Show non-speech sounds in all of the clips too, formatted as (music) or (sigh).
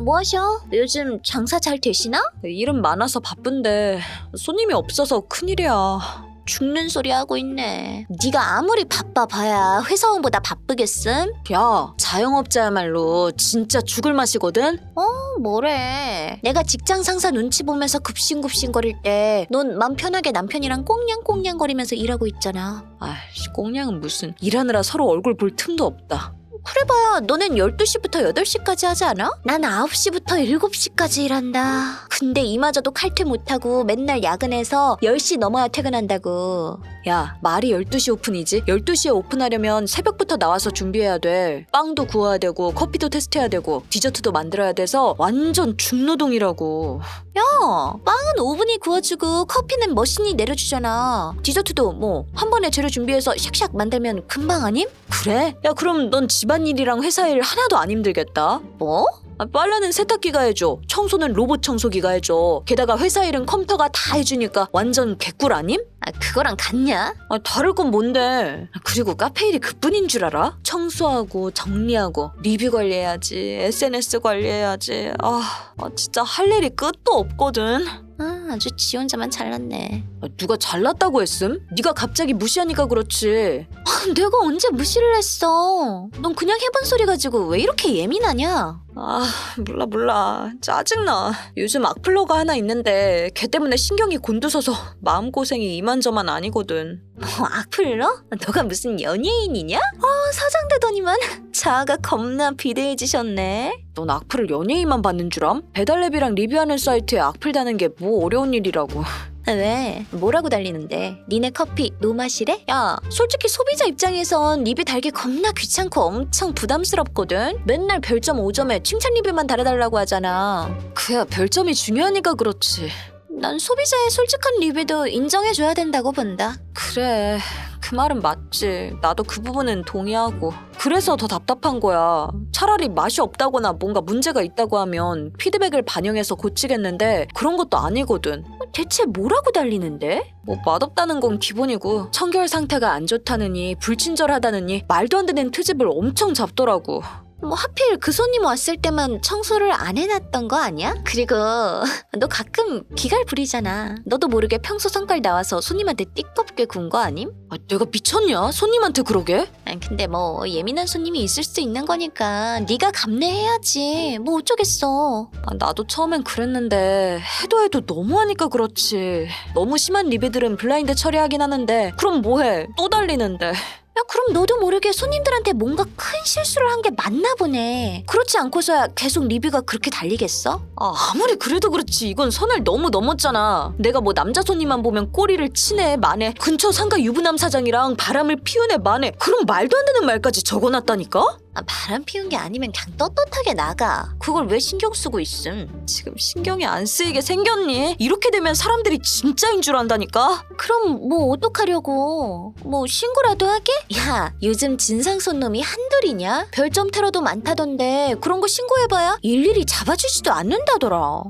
뭐 하셔? 요즘 장사 잘 되시나? 일은 많아서 바쁜데 손님이 없어서 큰일이야. 죽는 소리 하고 있네. 네가 아무리 바빠 봐야 회사원보다 바쁘겠음? 야, 자영업자야말로 진짜 죽을 맛이거든? 어, 뭐래. 내가 직장 상사 눈치 보면서 급싱급싱거릴 때 넌 맘 편하게 남편이랑 꽁냥꽁냥거리면서 일하고 있잖아. 아이씨, 꽁냥은 무슨 일하느라 서로 얼굴 볼 틈도 없다. 그래봐야 너는 12시부터 8시까지 하지 않아? 난 9시부터 7시까지 일한다. 근데 이마저도 칼퇴 못하고 맨날 야근해서 10시 넘어야 퇴근한다고. 야, 말이 12시 오픈이지? 12시에 오픈하려면 새벽부터 나와서 준비해야 돼. 빵도 구워야 되고, 커피도 테스트해야 되고, 디저트도 만들어야 돼서 완전 중노동이라고. 야, 빵은 오븐이 구워주고 커피는 머신이 내려주잖아. 디저트도 뭐 한 번에 재료 준비해서 샥샥 만들면 금방 아님? 그래? 야, 그럼 넌 집 안일이랑 회사 일 하나도 안 힘들겠다. 뭐? 아, 빨래는 세탁기가 해줘. 청소는 로봇 청소기가 해줘. 게다가 회사 일은 컴퓨터가 다 해주니까 완전 개꿀 아님? 아, 그거랑 같냐? 아, 다를 건 뭔데? 아, 그리고 카페 일이 그뿐인 줄 알아? 청소하고 정리하고 리뷰 관리해야지. SNS 관리해야지. 아, 아, 진짜 할 일이 끝도 없거든. 아, 아주 지 혼자만 잘났네. 아, 누가 잘났다고 했음? 네가 갑자기 무시하니까 그렇지. 아, 내가 언제 무시를 했어? 넌 그냥 해본 소리 가지고 왜 이렇게 예민하냐? 아, 몰라 몰라. 짜증나. 요즘 악플러가 하나 있는데 걔 때문에 신경이 곤두서서 마음고생이 이만저만 아니거든. 뭐 악플러? 너가 무슨 연예인이냐? 어, 사장 되더니만 자아가 겁나 비대해지셨네. 넌 악플을 연예인만 받는 줄 암? 배달앱이랑 리뷰하는 사이트에 악플 다는 게 뭐 어려운 일이라고. 아, 왜? 뭐라고 달리는데? 니네 커피 노맛이래? 야, 솔직히 소비자 입장에선 리뷰 달기 겁나 귀찮고 엄청 부담스럽거든? 맨날 별점 5점에 칭찬 리뷰만 달아달라고 하잖아. 그야 별점이 중요하니까 그렇지. 난 소비자의 솔직한 리뷰도 인정해줘야 된다고 본다. 그래. 그 말은 맞지. 나도 그 부분은 동의하고. 그래서 더 답답한 거야. 차라리 맛이 없다거나 뭔가 문제가 있다고 하면 피드백을 반영해서 고치겠는데 그런 것도 아니거든. 대체 뭐라고 달리는데? 뭐 맛없다는 건 기본이고 청결 상태가 안 좋다느니 불친절하다느니 말도 안 되는 트집을 엄청 잡더라고. 뭐 하필 그 손님 왔을 때만 청소를 안 해놨던 거 아니야? 그리고 (laughs) 너 가끔 기갈 부리잖아. 너도 모르게 평소 성깔 나와서 손님한테 띠껍게 군 거 아님? 아, 내가 미쳤냐? 손님한테 그러게? 아니, 근데 뭐 예민한 손님이 있을 수 있는 거니까 네가 감내해야지. 뭐 어쩌겠어. 아, 나도 처음엔 그랬는데 해도 해도 너무하니까 그렇지. 너무 심한 리뷰들은 블라인드 처리하긴 하는데 그럼 뭐해? 또 달리는데. 야 그럼 너도 모르게 손님들한테 뭔가 큰 실수를 한 게 맞나 보네. 그렇지 않고서야 계속 리뷰가 그렇게 달리겠어? 아, 아무리 그래도 그렇지 이건 선을 너무 넘었잖아. 내가 뭐 남자 손님만 보면 꼬리를 치네 마네 근처 상가 유부남 사장이랑 바람을 피우네 마네 그럼 말도 안 되는 말까지 적어놨다니까? 아, 바람 피운 게 아니면 그냥 떳떳하게 나가. 그걸 왜 신경 쓰고 있음? 지금 신경이 안 쓰이게 생겼니? 이렇게 되면 사람들이 진짜인 줄 안다니까? 그럼 뭐 어떡하려고? 뭐 신고라도 하게? 야, 요즘 진상 손놈이 한둘이냐? 별점 테러도 많다던데 그런 거 신고해봐야 일일이 잡아주지도 않는다더라.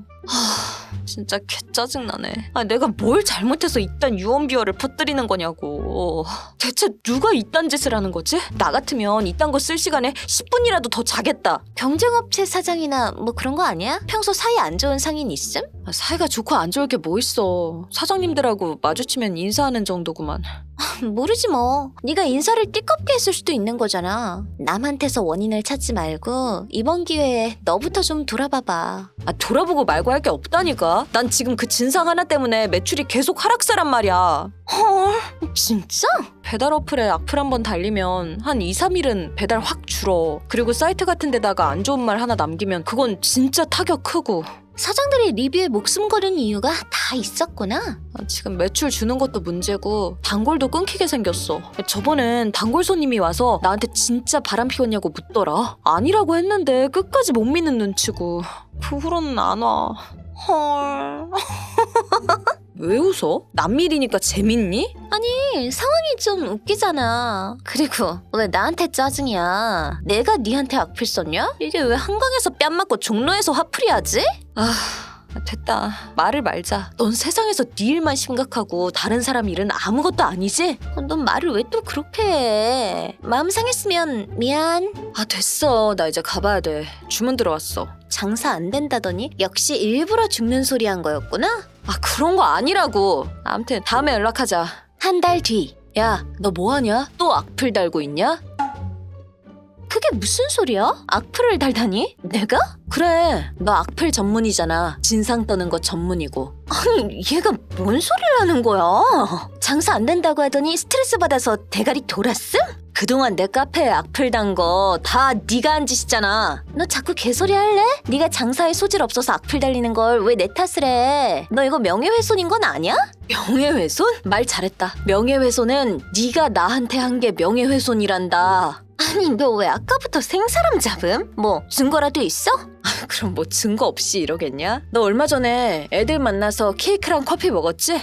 진짜 개짜증나네. 아, 내가 뭘 잘못해서 이딴 유언비어를 퍼뜨리는 거냐고. 대체 누가 이딴 짓을 하는 거지? 나 같으면 이딴 거 쓸 시간에 10분이라도 더 자겠다. 경쟁업체 사장이나 뭐 그런 거 아니야? 평소 사이 안 좋은 상인 있음? 아, 사이가 좋고 안 좋을 게 뭐 있어. 사장님들하고 마주치면 인사하는 정도구만. 모르지 뭐. 네가 인사를 띠껍게 했을 수도 있는 거잖아. 남한테서 원인을 찾지 말고 이번 기회에 너부터 좀 돌아봐봐. 아, 돌아보고 말고 할 게 없다니까. 난 지금 그 진상 하나 때문에 매출이 계속 하락세란 말이야. 헐, 진짜? 배달 어플에 악플 한 번 달리면 한 2, 3일은 배달 확 줄어. 그리고 사이트 같은 데다가 안 좋은 말 하나 남기면 그건 진짜 타격 크고. 사장들이 리뷰에 목숨 거는 이유가 다 있었구나. 아, 지금 매출 주는 것도 문제고 단골도 끊기게 생겼어. 저번엔 단골 손님이 와서 나한테 진짜 바람 피웠냐고 묻더라. 아니라고 했는데 끝까지 못 믿는 눈치고. 그 후로는 안 와. 헐. 왜 웃어? 남일이니까 재밌니? 아니, 상황이 좀 웃기잖아. 그리고 왜 나한테 짜증이야? 내가 니한테 악플 썼냐? 이게 왜 한강에서 뺨 맞고 종로에서 화풀이 하지? 아, 됐다. 말을 말자. 넌 세상에서 네 일만 심각하고 다른 사람 일은 아무것도 아니지? 어, 넌 말을 왜 또 그렇게 해? 마음 상했으면 미안. 아 됐어. 나 이제 가봐야 돼. 주문 들어왔어. 장사 안 된다더니 역시 일부러 죽는 소리 한 거였구나. 아 그런 거 아니라고. 아무튼 다음에 연락하자. 한 달 뒤. 야, 너 뭐하냐? 또 악플 달고 있냐? 무슨 소리야? 악플을 달다니? 내가? 그래, 너 악플 전문이잖아. 진상 떠는 거 전문이고. 아니 얘가 뭔 소리를 하는 거야? 장사 안 된다고 하더니 스트레스 받아서 대가리 돌았음? 그동안 내 카페에 악플 단 거 다 네가 한 짓이잖아. 너 자꾸 개소리 할래? 네가 장사에 소질 없어서 악플 달리는 걸 왜 내 탓을 해? 너 이거 명예훼손인 건 아니야? 명예훼손? 말 잘했다. 명예훼손은 네가 나한테 한 게 명예훼손이란다. 아니 너 왜 아까부터 생사람 잡음? 뭐 증거라도 있어? 그럼 뭐 증거 없이 이러겠냐? 너 얼마 전에 애들 만나서 케이크랑 커피 먹었지?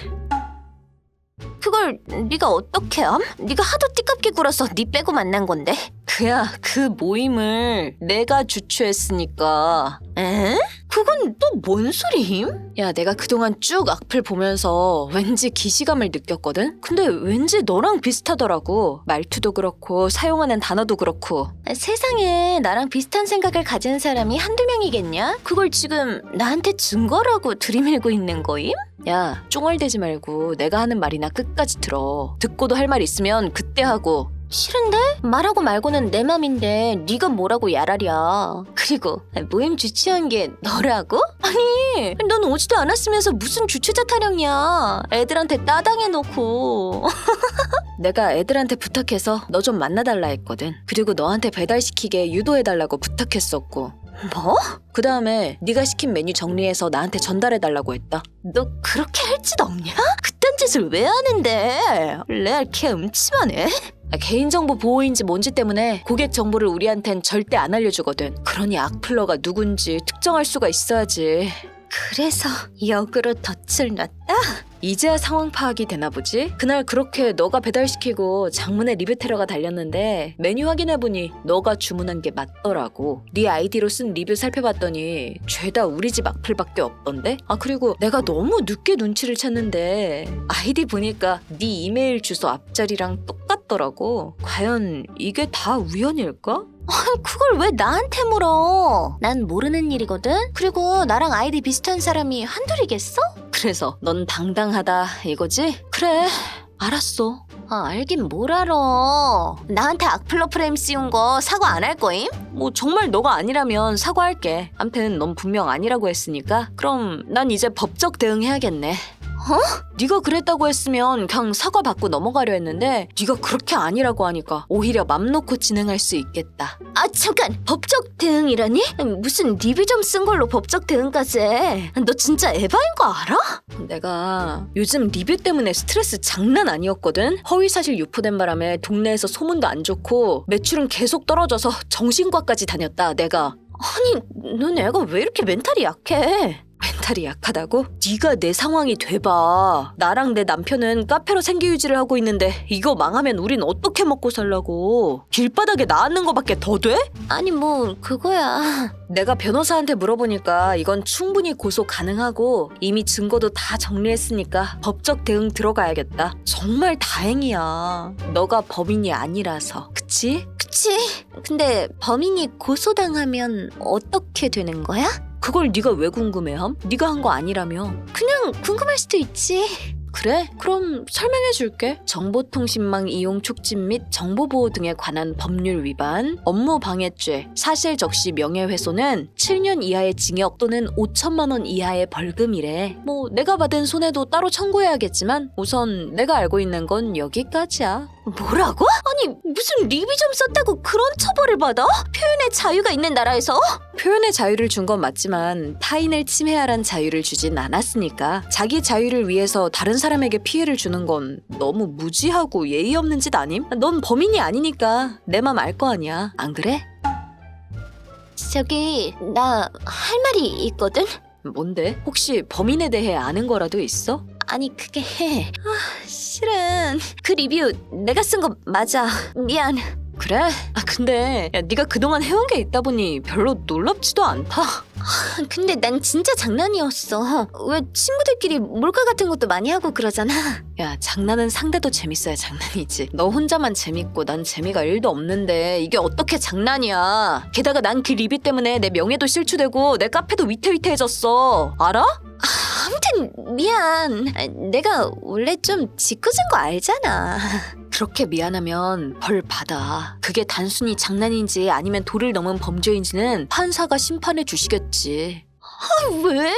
그걸 네가 어떻게 함? 네가 하도 띠껍게 굴어서 네 빼고 만난 건데. 그야 그 모임을 내가 주최했으니까. 에? 그건 또 뭔 소리임? 야, 내가 그동안 쭉 악플 보면서 왠지 기시감을 느꼈거든? 근데 왠지 너랑 비슷하더라고. 말투도 그렇고, 사용하는 단어도 그렇고. 세상에 나랑 비슷한 생각을 가진 사람이 한두 명이겠냐? 그걸 지금 나한테 증거라고 들이밀고 있는 거임? 야, 쫑알대지 말고 내가 하는 말이나 끝까지 들어. 듣고도 할 말 있으면 그때 하고. 싫은데? 말하고 말고는 내 맘인데 네가 뭐라고 야랄이야. 그리고 모임 주최한 게 너라고? 아니, 넌 오지도 않았으면서 무슨 주최자 타령이야. 애들한테 따당해놓고. (laughs) 내가 애들한테 부탁해서 너 좀 만나달라 했거든. 그리고 너한테 배달시키게 유도해달라고 부탁했었고. 뭐? 그 다음에 네가 시킨 메뉴 정리해서 나한테 전달해달라고 했다. 너 그렇게 할 짓 없냐? 그딴 짓을 왜 하는데? 레알 개 음침하네. 아, 개인정보 보호인지 뭔지 때문에 고객 정보를 우리한텐 절대 안 알려주거든. 그러니 악플러가 누군지 특정할 수가 있어야지. 그래서 역으로 덫을 놨다? 이제야 상황 파악이 되나 보지? 그날 그렇게 너가 배달시키고 장문에 리뷰 테러가 달렸는데 메뉴 확인해보니 너가 주문한 게 맞더라고. 네 아이디로 쓴 리뷰 살펴봤더니 죄다 우리 집 악플밖에 없던데? 아 그리고 내가 너무 늦게 눈치를 챘는데 아이디 보니까 네 이메일 주소 앞자리랑 똑같더라고. 과연 이게 다 우연일까? 그걸 왜 나한테 물어? 난 모르는 일이거든? 그리고 나랑 아이디 비슷한 사람이 한둘이겠어? 그래서 넌 당당하다 이거지? 그래 알았어. 아, 알긴 뭘 알아. 나한테 악플러 프레임 씌운 거 사과 안 할 거임? 뭐 정말 너가 아니라면 사과할게. 암튼 넌 분명 아니라고 했으니까 그럼 난 이제 법적 대응해야겠네. 어? 네가 그랬다고 했으면 그냥 사과 받고 넘어가려 했는데 네가 그렇게 아니라고 하니까 오히려 맘 놓고 진행할 수 있겠다. 아, 잠깐! 법적 대응이라니? 무슨 리뷰 좀 쓴 걸로 법적 대응까지 해. 너 진짜 에바인 거 알아? 내가 요즘 리뷰 때문에 스트레스 장난 아니었거든. 허위 사실 유포된 바람에 동네에서 소문도 안 좋고 매출은 계속 떨어져서 정신과까지 다녔다. 내가 아니, 넌 애가 왜 이렇게 멘탈이 약해? 멘탈이 약하다고? 네가 내 상황이 돼봐. 나랑 내 남편은 카페로 생계 유지를 하고 있는데 이거 망하면 우린 어떻게 먹고 살라고? 길바닥에 나앉는 거밖에 더 돼? 아니, 뭐, 그거야. (laughs) 내가 변호사한테 물어보니까 이건 충분히 고소 가능하고 이미 증거도 다 정리했으니까 법적 대응 들어가야겠다. 정말 다행이야. 너가 범인이 아니라서. 그치? 그치? 근데 범인이 고소당하면 어떻게 되는 거야? 그걸 네가 왜 궁금해함? 네가 한 거 아니라며. 그냥 궁금할 수도 있지. 그래? 그럼 설명해 줄게. 정보통신망 이용 촉진 및 정보보호 등에 관한 법률 위반, 업무 방해죄, 사실 적시 명예훼손은 7년 이하의 징역 또는 5천만 원 이하의 벌금이래. 뭐 내가 받은 손해도 따로 청구해야겠지만 우선 내가 알고 있는 건 여기까지야. 뭐라고? 아니, 무슨 리뷰 좀 썼다고 그런 처벌을 받아? 표현의 자유가 있는 나라에서? 표현의 자유를 준 건 맞지만 타인을 침해하란 자유를 주진 않았으니까 자기 자유를 위해서 다른 사람에게 피해를 주는 건 너무 무지하고 예의 없는 짓 아님? 넌 범인이 아니니까 내 맘 알 거 아니야. 안 그래? 저기, 나 할 말이 있거든? 뭔데? 혹시 범인에 대해 아는 거라도 있어? 아니, 그게. (laughs) 아, 실은. 그 리뷰 내가 쓴 거 맞아. 미안. 그래? 아 근데 야, 네가 그동안 해온 게 있다 보니 별로 놀랍지도 않다. (laughs) 근데 난 진짜 장난이었어. 왜 친구들끼리 몰카 같은 것도 많이 하고 그러잖아. 야, 장난은 상대도 재밌어야 장난이지. 너 혼자만 재밌고 난 재미가 1도 없는데 이게 어떻게 장난이야. 게다가 난 그 리뷰 때문에 내 명예도 실추되고 내 카페도 위태위태해졌어. 알아? (laughs) 아무튼 미안. 아, 내가 원래 좀 짓궂은 거 알잖아. 그렇게 미안하면 벌 받아. 그게 단순히 장난인지 아니면 도를 넘은 범죄인지는 판사가 심판해 주시겠지. 왜?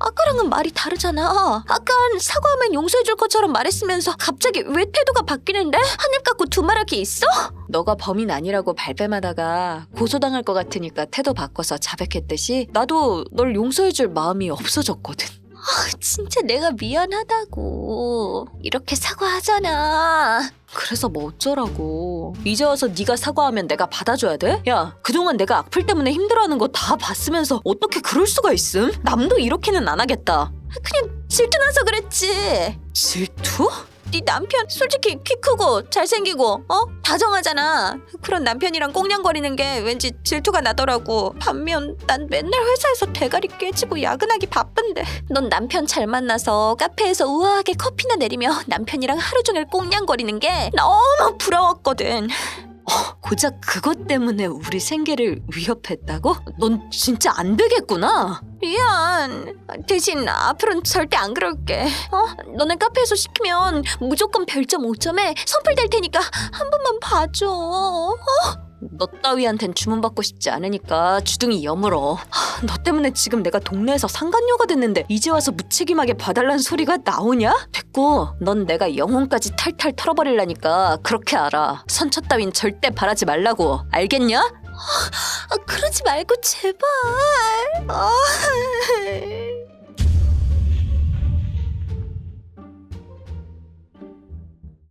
아까랑은 말이 다르잖아. 아깐 사과하면 용서해줄 것처럼 말했으면서 갑자기 왜 태도가 바뀌는데? 한입 갖고 두말하기 있어? 너가 범인 아니라고 발뺌하다가 고소당할 것 같으니까 태도 바꿔서 자백했듯이 나도 널 용서해줄 마음이 없어졌거든. 진짜 내가 미안하다고. 이렇게 사과하잖아. 그래서 뭐 어쩌라고. 이제 와서 네가 사과하면 내가 받아줘야 돼? 야, 그동안 내가 악플 때문에 힘들어하는 거 다 봤으면서 어떻게 그럴 수가 있음? 남도 이렇게는 안 하겠다. 그냥 질투나서 그랬지. 질투? 네 남편 솔직히 키 크고 잘생기고 어 다정하잖아. 그런 남편이랑 꽁냥거리는 게 왠지 질투가 나더라고. 반면 난 맨날 회사에서 대가리 깨지고 야근하기 바쁜데. 넌 남편 잘 만나서 카페에서 우아하게 커피나 내리며 남편이랑 하루 종일 꽁냥거리는 게 너무 부러웠거든. 고작 그것 때문에 우리 생계를 위협했다고? 넌 진짜 안 되겠구나. 미안. 대신 앞으로는 절대 안 그럴게. 어? 너네 카페에서 시키면 무조건 별점 5점에 선풀 될 테니까 한 번만 봐줘. 어? 너 따위한텐 주문받고 싶지 않으니까 주둥이 여물어. 하, 너 때문에 지금 내가 동네에서 상간녀가 됐는데 이제 와서 무책임하게 봐달란 소리가 나오냐? 됐고, 넌 내가 영혼까지 탈탈 털어버릴라니까 그렇게 알아. 선처 따윈 절대 바라지 말라고. 알겠냐? 아, 그러지 말고 제발. 아.